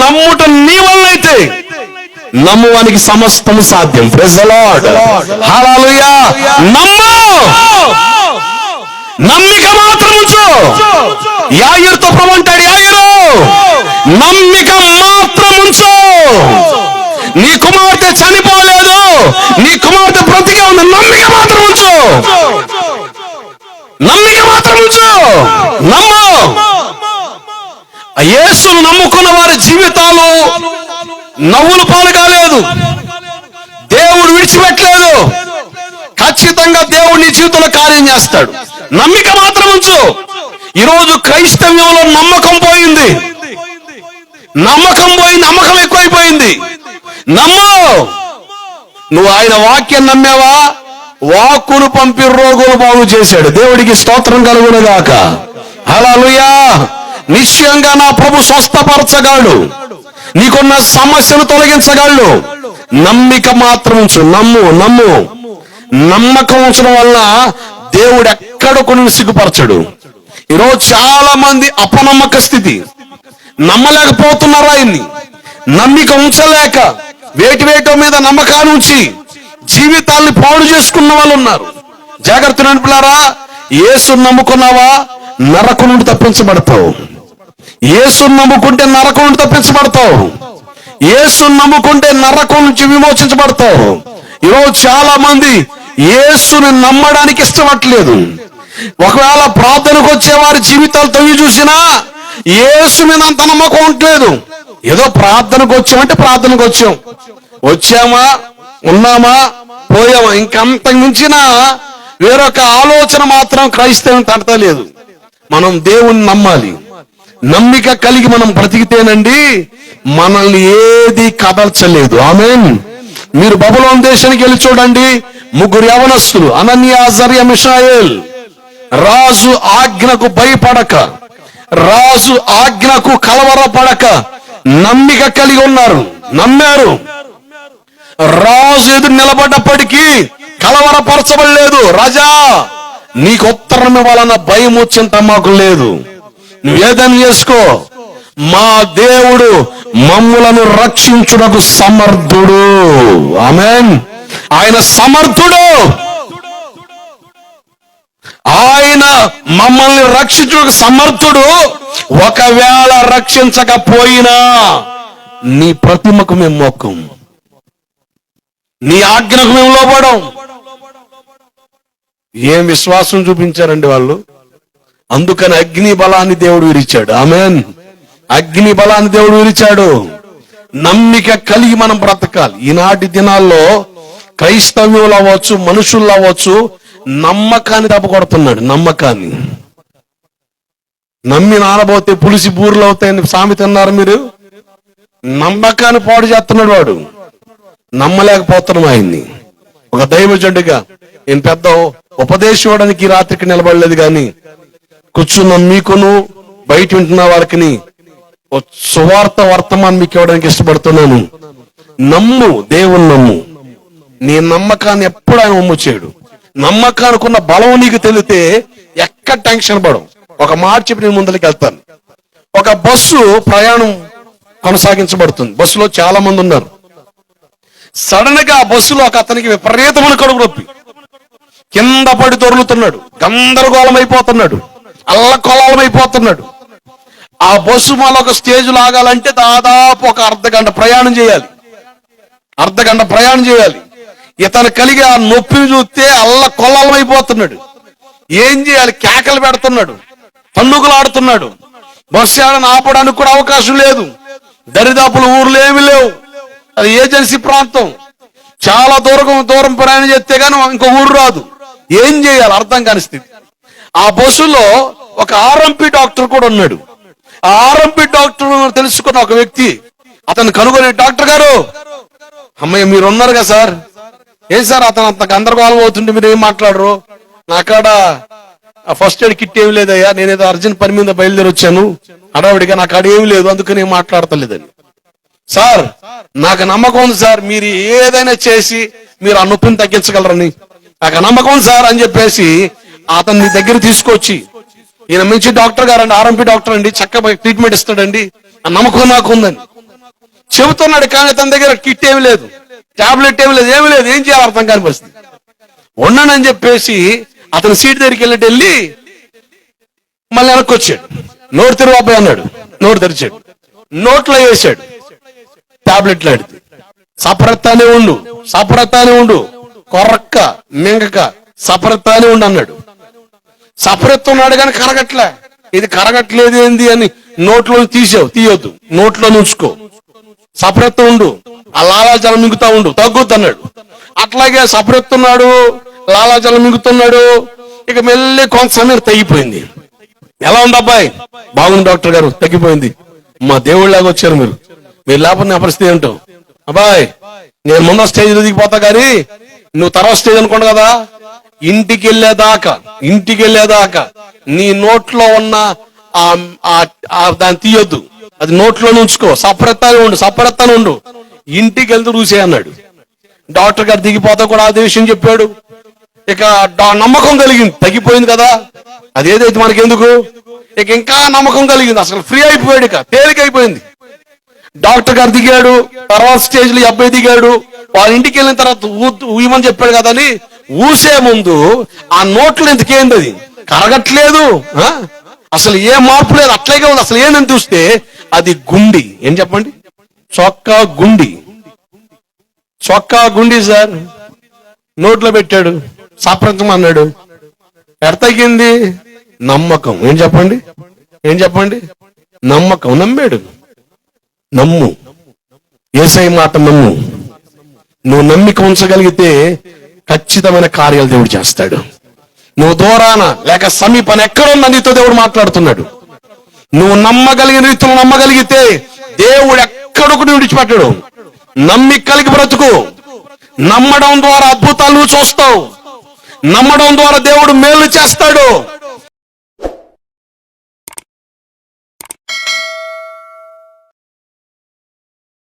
నమ్ముట నీ వల్ల అయితే నమ్మువానికి సమస్తము సాధ్యం. ప్రెజ్ హాలూయా నమ్ము. నమ్మిక మాత్రం ఉంచు. యాయర్తో అంటాడు యాయరు నమ్మిక మాత్రం ఉంచు. నీ కుమార్తె చనిపోలేదు. నీ కుమార్తె బ్రతికే ఉంది. నమ్మిక మాత్రం ఉంచు. నమ్మిక మాత్రం ఉంచు. నమ్ము. యేసును నమ్ముకున్న వారి జీవితాలు నవ్వులు పాలు కాలేదు. దేవుడు విడిచిపెట్టలేదు. ఖచ్చితంగా దేవుడు నీ జీవితంలో కార్యం చేస్తాడు. నమ్మిక మాత్రం ఉంచు. ఈరోజు క్రైస్తవ్యంలో నమ్మకం పోయింది. నమ్మకం పోయి నమ్మకం ఎక్కువైపోయింది. నమ్ము. నువ్వు ఆయన వాక్యం నమ్మావా? వాక్కును పంపి రోగులు బాగు చేశాడు. దేవుడికి స్తోత్రం కలుగునగాక. అలా నిశ్చయంగా నా ప్రభు స్వస్థపరచగాడు. నీకున్న సమస్యను తొలగించగలడు. నమ్మిక మాత్రం ఉంచు. నమ్ము నమ్ము. నమ్మకం ఉంచడం వల్ల దేవుడు ఎక్కడ కొన్ని సిగ్గుపరచడు. ఈరోజు చాలా మంది అపనమ్మక స్థితి. నమ్మలేకపోతున్నారు ఆయన్ని నమ్మిక ఉంచలేక వేటి వేటో మీద నమ్మకాన్ని ఉంచి జీవితాల్ని పాడు చేసుకున్న వాళ్ళు ఉన్నారు. జాగ్రత్త నడుపులారా ఏసు నమ్ముకున్నావా? నరకు నుండి తప్పించబడతావు. ఏసును నమ్ముకుంటే నరకం నుండి తప్పించబడతావు. ఏసును నమ్ముకుంటే నరకం నుంచి విమోచించబడతావు. ఈరోజు చాలా మంది యేసుని నమ్మడానికి ఇష్టపడట్లేదు. ఒకవేళ ప్రార్థనకు వచ్చే వారి జీవితాలు తవ్వి చూసినా యేసు మీద అంత నమ్మకం ఉండలేదు ఏదో ప్రార్థనకు వచ్చామంటే ప్రార్థనకు వచ్చాం. వచ్చామా? ఉన్నామా? పోయామా? ఇంకంతకు మించిన వేరొక ఆలోచన మాత్రం క్రైస్తవం తడతలేదు మనం దేవుణ్ణి నమ్మాలి. నమ్మిక కలిగి మనం బ్రతికితేనండి మనల్ని ఏది కదల్చలేదు. ఆమె మీరు బబులోన్ దేశానికి వెళ్ళి చూడండి. ముగ్గురు యవనస్తులు అనన్యాజర్య మిషాయేల్. రాజు ఆజ్ఞకు భయపడక. రాజు ఆజ్ఞకు కలవరపడక. నమ్మిక కలిగి ఉన్నారు. నమ్మారు. రాజు ఎదురు నిలబడ్డప్పటికీ కలవరపరచబడలేదు. రాజా నీకు ఉత్తరం ఇవ్వాలన్న భయం వచ్చింత మాకు లేదు. నువ్వేదని చేసుకో. మా దేవుడు మమ్ములను రక్షించుటకు సమర్థుడు. ఆమెన్. ఆయన సమర్థుడు. ఆయన మమ్మల్ని రక్షించుటకు సమర్థుడు. ఒకవేళ రక్షించకపోయినా నీ ప్రతిమకు మేము మొక్కం. నీ ఆజ్ఞకు మేము లోపడం ఏం విశ్వాసం చూపించారండి వాళ్ళు? అందుకని అగ్ని బలాన్ని దేవుడు విరిచాడు. ఆమెన్. అగ్ని బలాన్ని దేవుడు విరిచాడు. నమ్మిక కలిగి మనం బ్రతకాలి. ఈనాటి దినాల్లో క్రైస్తవ్యులు అవ్వచ్చు మనుషులు అవ్వచ్చు నమ్మకాన్ని దెబ్బకొడుతున్నాడు. నమ్మకాన్ని. నమ్మి నానబోతే పులిసి బూర్లు అవుతాయని సామెత అన్నారు మీరు? నమ్మకాన్ని పాడు చేస్తున్నాడు వాడు. నమ్మలేకపోతున్నాం ఆయన్ని. ఒక దైవజండుగా నేను పెద్ద ఉపదేశం ఇవ్వడానికి రాత్రికి నిలబడలేదు కానీ కూర్చున్న మీకును బయట వింటున్న వారికి సువార్త వర్తమానం మీకు ఇవ్వడానికి ఇష్టపడుతున్నాను. నమ్ము దేవుని నమ్ము. నీ నమ్మకాన్ని ఎప్పుడు ఆయన ఉమ్ము చేయడు. నమ్మకానికి ఉన్న బలం నీకు తెలితే ఎక్కడ టెన్షన్ పడవు. ఒక మాట చెప్పి నేను ముందరికి వెళ్తాను. ఒక బస్సు ప్రయాణం కొనసాగించబడుతుంది. బస్సులో చాలా మంది ఉన్నారు. సడన్గా ఆ బస్సులో ఒక అతనికి విపరీతమైన కడుపు నొప్పి. కింద పడి దొరులుతున్నాడు గందరగోళం అయిపోతున్నాడు. అల్లకొలమైపోతున్నాడు ఆ బస్సు మళ్ళీ ఒక స్టేజ్ లాగాలంటే దాదాపు ఒక అర్ధ గంట ప్రయాణం చేయాలి. అర్ధ గంట ప్రయాణం చేయాలి. ఇతను కలిగి ఆ నొప్పిని చూస్తే అల్ల కొల్లమైపోతున్నాడు ఏం చేయాలి? కేకలు పెడుతున్నాడు. తన్నుకులు ఆడుతున్నాడు బస్సు ఏడని ఆపడానికి కూడా అవకాశం లేదు. దరిదాపుల ఊర్లు ఏమి లేవు. అది ఏజెన్సీ ప్రాంతం. చాలా దూరం దూరం ప్రయాణం చేస్తే కానీ ఇంకో ఊరు రాదు. ఏం చేయాలి? అర్థం కాని స్థితి. ఆ బస్సులో ఒక ఆర్ఎంపి డాక్టర్ కూడా ఉన్నాడు. ఆ ఆర్ఎంపి డాక్టర్ తెలుసుకున్న ఒక వ్యక్తి అతను కనుగొనే డాక్టర్ గారు అమ్మయ్య మీరు ఉన్నారు కదా సార్? ఏం సార్ అతను అంత గందరగోళం అవుతుంటే మీరు ఏం మాట్లాడరు? నాకాడ ఫస్ట్ ఎయిడ్ కిట్ ఏమి లేదయ్యా నేనేదో అర్జెంట్ పని మీద బయలుదేరి వచ్చాను. హడావిడిగా నాకు ఆడ ఏమి లేదు అందుకని ఏం మాట్లాడతలేదని. సార్ నాకు నమ్మకం ఉంది సార్ మీరు ఏదైనా చేసి మీరు ఆ నొప్పిని తగ్గించగలరని. నాకు నమ్మకం సార్ అని చెప్పేసి అతన్ని దగ్గర తీసుకొచ్చి ఈయన మంచి డాక్టర్ గారు అండి ఆర్ఎంపీ డాక్టర్ అండి చక్కగా ట్రీట్మెంట్ ఇస్తాడండి ఆ నమ్మకం నాకు ఉందని చెబుతున్నాడు కానీ తన దగ్గర కిట్ ఏమి లేదు. టాబ్లెట్ ఏమి లేదు ఏమి లేదు ఏం చేయాలి అర్థం కాని పరిస్థితి. ఉన్నానని చెప్పేసి అతని సీట్ దగ్గరికి వెళ్ళినట్టు వెళ్ళి మళ్ళీ వెనక్కి వచ్చాడు. నోరు తెరువు అన్నాడు. నోరు తెరిచాడు. నోట్లో వేసాడు. టాబ్లెట్లు ఆడితే సపరత్తానే ఉండు సపరత్తానే ఉండు కొరక్క మింగక సపరత్తానే ఉండు అన్నాడు. సపరెత్తున్నాడు కానీ కరగట్లే. ఇది కరగట్లేదు ఏంది అని నోట్లో తీసావు తీయొద్దు. నోట్లో ఉంచుకో సపరెత్తు ఉండు. ఆ లాలాజలం మింగుతా ఉండు. తగ్గుద్ది అన్నాడు అట్లాగే సపరెత్తున్నాడు లాలాజలం మింగుతున్నాడు. ఇక మెల్లి కొంత సమయం తగ్గిపోయింది ఎలా ఉంది అబ్బాయి? బాగుంది డాక్టర్ గారు తగ్గిపోయింది. మా దేవుళ్ళలాగా వచ్చారు మీరు. మీరు లేకపోతే నా పరిస్థితి ఏంటో? అబ్బాయి నేను ముందు స్టేజ్ దిగిపోతా కానీ నువ్వు తర్వాత స్టేజ్ అనుకోండి కదా? ఇంటికి వెళ్ళేదాకా ఇంటికి వెళ్ళేదాకా నీ నోట్లో ఉన్న ఆ- దాన్ని తీయొద్దు. అది నోట్లో ఉంచుకో. సపరెత్తానే ఉండు సపరెత్తానే ఉండు. ఇంటికి వెళ్తూ చూసే అన్నాడు. డాక్టర్ గారు దిగిపోతా కూడా అదే విషయం చెప్పాడు. ఇక డా- నమ్మకం కలిగింది. తగ్గిపోయింది కదా. అదేదైతే మనకెందుకు? ఇక ఇంకా నమ్మకం కలిగింది. అసలు ఫ్రీ అయిపోయాడు ఇక. తేలిక అయిపోయింది డాక్టర్ గారు దిగాడు. తర్వాత స్టేజ్లో అబ్బాయి దిగాడు. వాళ్ళ ఇంటికి వెళ్ళిన తర్వాత ఊ- ఊయమని చెప్పాడు కదా అని ఊసే ముందు ఆ నోట్లో ఎందుకేంది అది? కరగట్లేదు ఆ? అసలు ఏ మార్పు లేదు అట్లాగే ఉంది. అసలు ఏందని చూస్తే అది గుండి. ఏం చెప్పండి? చొక్కా గుండి. చొక్కా గుండి సార్. నోట్లో పెట్టాడు. సాప్రతం అన్నాడు. ఎడ తగ్గింది? నమ్మకం. ఏం చెప్పండి? ఏం చెప్పండి? నమ్మకం. నమ్మాడు. నమ్ము. ఏసై మాట నమ్ము. నువ్వు నమ్మిక ఉంచగలిగితే ఖచ్చితమైన కార్యాలు దేవుడు చేస్తాడు. నువ్వు దూరాన లేక సమీపన ఎక్కడున్న నీతో దేవుడు మాట్లాడుతున్నాడు. నువ్వు నమ్మగలిగిన రీతిలో నమ్మగలిగితే దేవుడు ఎక్కడొక విడిచిపెట్టడు. నమ్మి కలిగి బ్రతుకు. నమ్మడం ద్వారా అద్భుతాలు నువ్వు చూస్తావు. నమ్మడం ద్వారా దేవుడు మేలు చేస్తాడు.